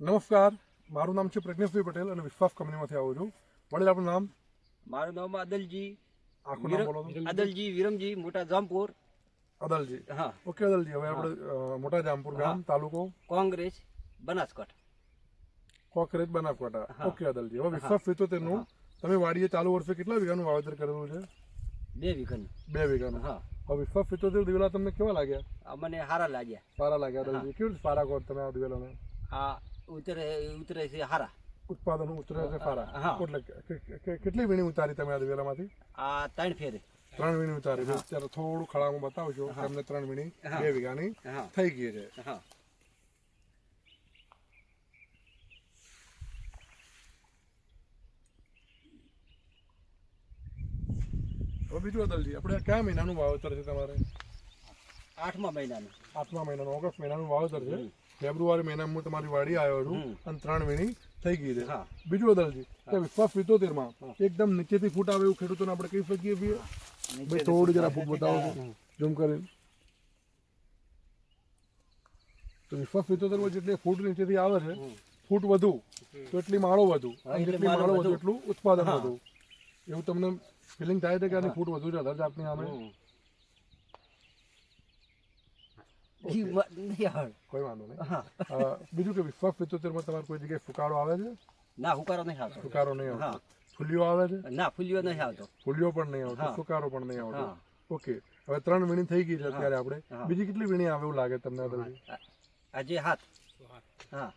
નમસ્કાર મારું નામ છે પ્રજ્ઞેશભાઈ પટેલ અને વિશ્વાસ કંપનીમાંથી આવું છું. વડીલ આપણું નામ? મારું નામ અદલજી આખું નામ બોલો અદલજી વિરમજી મોટા જામપુર. અદલજી. હા. ઓકે અદલજી. હવે આપણે મોટા જામપુર ગામ તાલુકો? કોંગ્રેસ બનાસકાંઠા. કોંગ્રેસ બનાસકાંઠા. ઓકે અદલજી. હવે વિશ્વાસ પિત્તોતેરનું તમે વાડીએ ચાલુ વર્ષે કેટલા વીઘાનું વાવેતર કરેલું છે? બે વીઘાનું. બે વીઘાનું. હા. હવે વિશ્વાસ પિત્તોતેર દિવેલા તમને કેવા લાગ્યા? મને સારા લાગ્યા. સારા લાગ્યા અદલજી. કેવું સારા કહો તમે આ દિવેલાને? આ ઉતરે ઉતરે છે હારા. ઉત્પાદન ઉતરે છે સારા. એટલે કેટલી વીણી ઉતારી તમે આજે વેલામાંથી? આ ત્રણ ફેરે. ત્રણ વીણી ઉતારી અત્યારે ત્યારે થોડું ખળામાં બતાવજો. તમને ત્રણ વીણી. બે વીઘાની થઈ ગઈ છે. હવે બીજું અદલજી આપણે કયા મહિનાનું વાવેતર છે તમારે? આઠમા મહિનાનું. આઠમા મહિનાનું ઓગસ્ટ મહિનાનું વાવેતર છે. ફેબ્રુઆરી મહિનામાં હું તમારી વાડી આવ્યો છું અને ત્રણ વીણી થઈ ગઈ છે. બીજું અદલજી કે વિશ્વાસ સિત્તોતેરમાં એકદમ નીચેથી ફૂટ આવે એવું ખેડૂતોને આપણે કહી શકીએ છીએ. ભાઈ થોડું જરા ફૂટ બતાવો ઝૂમ કરીને. તો વિશ્વાસ પિત્તોતેરમાં જેટલી ફૂટ નીચેથી આવે છે ફૂટ વધુ તો એટલી માળો વધુ. જેટલી માળો વધુ. એટલું ઉત્પાદન વધુ. એવું તમને ફિલિંગ થાય છે કે આની ફૂટ વધુ છે અઢાર જાતની સામે ઈ નહીં. કોઈ વાંધો નહીં. બીજું કે વિશ્વાસ પિત્તોતેરમાં તમારે કોઈ જગ્યાએ ફુકારો આવે છે? ના હુકારો નહીં આવતો. ફુકારો નહીં આવતો. ફૂલિયો આવે છે? ના ફૂલિયો નહીં આવતો. ફૂલિયો પણ નહીં આવતો ફુકારો પણ નહીં આવતો. ઓકે. હવે ત્રણ વીણી થઈ ગઈ છે અત્યારે આપણે. બીજી કેટલી વીણી આવે એવું લાગે તમને? આજે હાથ હા.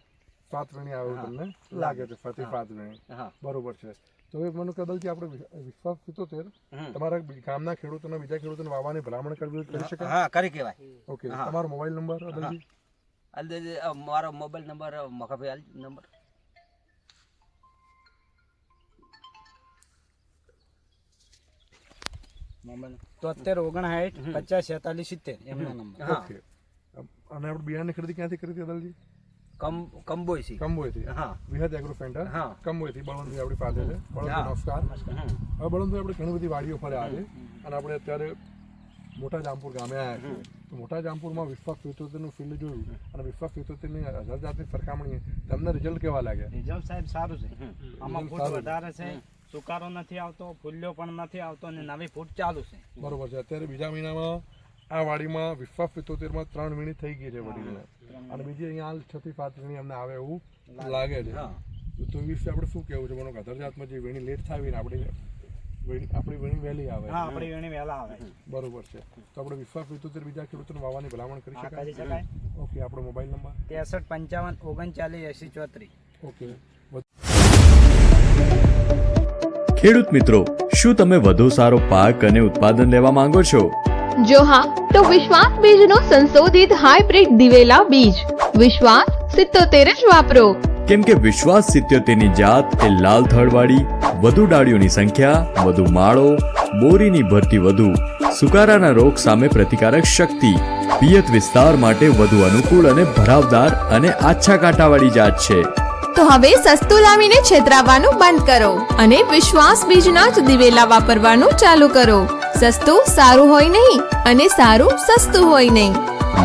સાત વીણી આવે એવું તમને લાગે. છે ફરી સાત વીણી. બરોબર છે. તો એ મને કદલજી આપણે વિશ્વાસ પિત્તોતેર હમ. તમારા ગામના ખેડૂતોને બીજા ખેડૂતોને વાવવાની ભલામણ કરવી કરી શકાય? હા કરી કહેવાય. ઓકે તમારો મોબાઈલ નંબર અદલજી? અદલજી મારો મોબાઈલ નંબર મખાભાઈ નંબર. તોતેર ઓગણસાઠ પચાસ છેતાલીસ સિત્તેર એમનો નંબર. હા. અને આપણે બિયારણ ખરીદી ક્યાંથી કરી હતી અદલજી? કમ કંબોય કંબોયથી હા. Vihat agro centre. હા. કંબોયથી બળવંતભાઈ આપણી પાસે છે. બળવંતભાઈ નમસ્કાર. હવે બળવંતભાઈ આપણે ઘણી બધી વાડીઓ ફર્યા છે અને આપણે અત્યારે મોટા જામપુર ગામે આવ્યા છીએ. તો મોટા જામપુરમાં વિશ્વાસ પિત્તોતેરનું ફિલ્ડ જોયું. અને વિશ્વાસ પિત્તોતેરની હજાર જાતની સરખામણીએ તમને રિઝલ્ટ કેવા લાગ્યા? રિઝલ્ટ સાહેબ સારું છે. આમાં ફૂટ વધારે છે. સુકારો નથી આવતો ફૂલ્યો પણ નથી આવતો અને નવી ફૂટ ચાલુ છે. બરોબર છે. અત્યારે બીજા મહિનામાં આ વાડીમાં વિશ્વાસ પિત્તોતેરમાં ત્રણ વીણી થઈ ગઈ છે વડીને અને બીજી અહીંયા હાલ છ થી સાત વીણી અમને આવે એવું લાગે છે. હા. તો તો એ વિશે આપણે શું કહેવું છે? મને કદરજાતમાં જાતમાં જે વીણી લેટ થાય ને આપણી વીણી- આપણી વીણી વહેલી આવે. હા આપણી વેણી વહેલા આવે. બરોબર છે. તો આપણે વિશ્વાસ પિત્તોતેર બીજા ખેડૂતોને વાવવાની ભલામણ કરી શકાય? કરી શકાય. ઓકે આપણો મોબાઈલ નંબર? ત્રેસઠ પંચાવન ઓગણચાલીસ એસી ચોત્રીસ. ઓકે. ખેડૂત મિત્રો શું તમે વધુ સારો પાક અને ઉત્પાદન લેવા માંગો છો? જો હા તો વિશ્વાસ બીજનો સંશોધિત હાઇબ્રિડ દિવેલા બીજ. વિશ્વાસ સિત્તોતેર જ વાપરો. કેમ કે વિશ્વાસ સિત્યોતેરની જાત એ લાલ થળવાળી વધુ ડાળીઓની સંખ્યા વધુ માળો બોરીની ભરતી વધુ સુકારાના રોગ સામે પ્રતિકારક શક્તિ પિયત વિસ્તાર માટે વધુ અનુકૂળ અને ભરાવદાર અને આછા કાંટાવાળી જાત છે. તો હવે સસ્તું લાવીને છેતરાવાનું બંધ કરો અને વિશ્વાસ બીજના જ દિવેલા વાપરવાનું ચાલુ કરો. સસ્તું સારું હોય નહીં અને સારું સસ્તું હોય નહીં.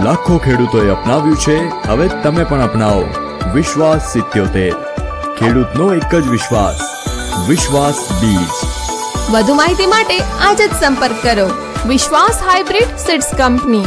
લાખો ખેડૂતોએ અપનાવ્યું છે હવે તમે પણ અપનાવો. વિશ્વાસ સિત્યોતેર. ખેડૂતનો એક જ વિશ્વાસ. વિશ્વાસ બીજ. વધુ માહિતી માટે આજ જ સંપર્ક કરો. વિશ્વાસ હાઇબ્રિડ સીડ્સ કંપની.